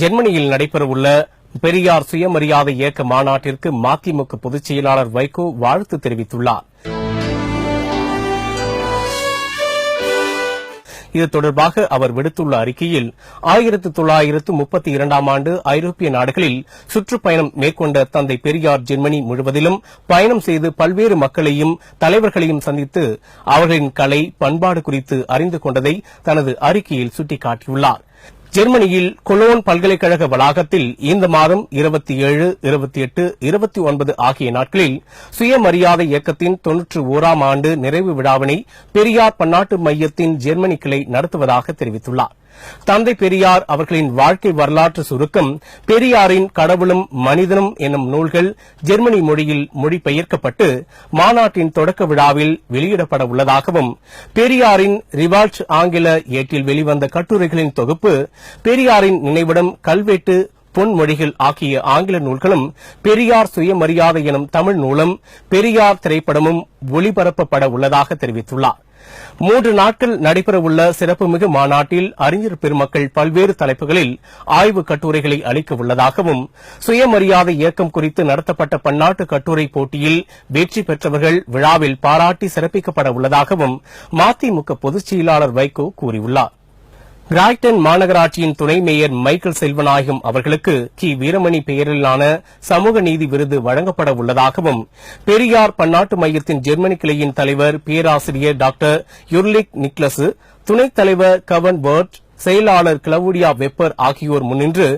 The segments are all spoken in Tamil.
ஜெர்மனியில் நடைபெறவுள்ள பெரியார் சுயமரியாதை இயக்க மாநாட்டிற்கு மதிமுக பொதுச் செயலாளர் வைகோ வாழ்த்து தெரிவித்துள்ளார். இது தொடர்பாக அவர் விடுத்துள்ள அறிக்கையில் ஆயிரத்து தொள்ளாயிரத்து முப்பத்தி இரண்டாம் ஆண்டு ஐரோப்பிய நாடுகளில் சுற்றுப்பயணம் மேற்கொண்ட தந்தை பெரியார் ஜெர்மனி முழுவதிலும் பயணம் செய்து பல்வேறு மக்களையும் தலைவர்களையும் சந்தித்து அவர்களின் கலை பண்பாடு குறித்து அறிந்து கொண்டதை தனது அறிக்கையில் சுட்டிக்காட்டியுள்ளார். ஜெர்மனியில் கொலோன் பல்கலைக்கழக வளாகத்தில் இந்த மாதம் இருபத்தி ஏழு இருபத்தி எட்டு இருபத்தி ஒன்பது ஆகிய நாட்களில் சுயமரியாதை இயக்கத்தின் தொன்னூற்று ஓராம் ஆண்டு நிறைவு விழாவினை பெரியார் பன்னாட்டு மையத்தின் ஜெர்மனி கிளை நடத்துவதாக தெரிவித்துள்ளார். தந்தை பெரியார் அவர்களின் வாழ்க்கை வரலாற்று சுருக்கம் பெரியாரின் கடவுளும் மனிதனும் என்னும் நூல்கள் ஜெர்மனி மொழியில் மொழிபெயர்க்கப்பட்டு மாநாட்டின் தொடக்க விழாவில் வெளியிடப்பட உள்ளதாகவும் பெரியாரின் ரிவால்ட் ஆங்கில ஏட்டில் வெளிவந்த கட்டுரைகளின் தொகுப்பு பெரியாரின் நினைவிடம் கல்வெட்டு பொன்மொழிகள் ஆகிய ஆங்கில நூல்களும் பெரியார் சுயமரியாதை எனும் தமிழ் நூலும் பெரியார் திரைப்படமும் ஒளிபரப்பப்பட உள்ளதாக தெரிவித்துள்ளார். மூன்று நாட்கள் நடைபெறவுள்ள சிறப்புமிகு மாநாட்டில் அறிஞர் பெருமக்கள் பல்வேறு தலைப்புகளில் ஆய்வுக் கட்டுரைகளை அளிக்க உள்ளதாகவும் சுயமரியாதை இயக்கம் குறித்து நடத்தப்பட்ட பன்னாட்டு கட்டுரை போட்டியில் வெற்றி பெற்றவர்கள் விழாவில் பாராட்டி சிறப்பிக்கப்பட உள்ளதாகவும் மதிமுக பொதுச் செயலாளர் வைகோ கூறியுள்ளார். கிராய்டன் மாநகராட்சியின் துணை மேயர் மைக்கேல் செல்வநாயகம் அவர்களுக்கு கி. வீரமணி பெயரிலான சமூக நீதி விருது வழங்கப்பட உள்ளதாகவும் பெரியார் பன்னாட்டு மையத்தின் ஜெர்மனி கிளையின் தலைவர் பேராசிரியர் டாக்டர் யுர்லிக் நிக்லஸ் துணைத் தலைவர் கவன் பர்ட் செயலாளர் கிளவுடியா வெப்பர் ஆகியோர் முன்னின்று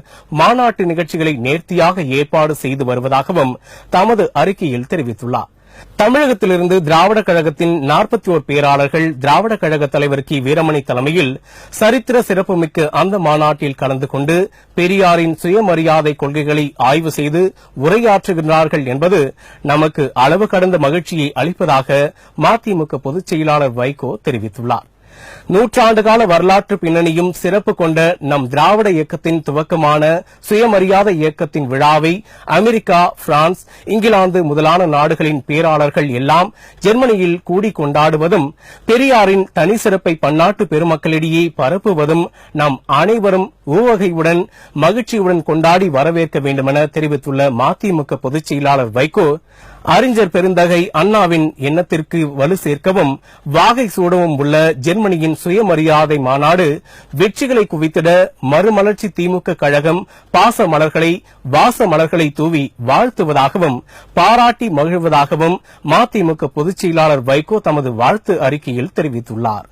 மாநாட்டு நிகழ்ச்சிகளை நேர்த்தியாக ஏற்பாடு செய்து வருவதாகவும் தமது அறிக்கையில் தெரிவித்துள்ளார். தமிழகத்திலிருந்து திராவிட கழகத்தின் நாற்பத்தி ஓர் பேராளர்கள் திராவிட கழக தலைவர் கி. வீரமணி தலைமையில் சரித்திர சிறப்புமிக்க அந்த மாநாட்டில் கலந்து கொண்டு பெரியாரின் சுயமரியாதை கொள்கைகளை ஆய்வு செய்து உரையாற்றுகிறார்கள் என்பது நமக்கு அளவு கடந்த மகிழ்ச்சியை அளிப்பதாக மதிமுக பொதுச் செயலாளர் வைகோ தெரிவித்துள்ளார். நூற்றாண்டுகால வரலாற்று பின்னணியும் சிறப்பு கொண்ட நம் திராவிட இயக்கத்தின் துவக்கமான சுயமரியாதை இயக்கத்தின் விழாவை அமெரிக்கா பிரான்ஸ் இங்கிலாந்து முதலான நாடுகளின் பேராளர்கள் எல்லாம் ஜெர்மனியில் கூடி கொண்டாடுவதும் பெரியாரின் தனி சிறப்பை பன்னாட்டு பெருமக்களிடையே பரப்புவதும் நாம் அனைவரும் ஊவகையுடன் மகிழ்ச்சியுடன் கொண்டாடி வரவேற்க வேண்டுமென தெரிவித்துள்ள மதிமுக பொதுச் செயலாளர் வைகோ அறிஞர் பெருந்தகை அண்ணாவின் எண்ணத்திற்கு வலு சேர்க்கவும் வாகை சூடவும் உள்ள ஜெர்மனியின் சுயமரியாதை மாநாடு வெற்றிகளை குவித்திட மறுமலர்ச்சி திமுக கழகம் பாச மலர்களை வாச மலர்களை தூவி வாழ்த்துவதாகவும் பாராட்டி மகிழ்வதாகவும் மதிமுக பொதுச் செயலாளர் வைகோ தமது வாழ்த்து அறிக்கையில் தெரிவித்துள்ளார்.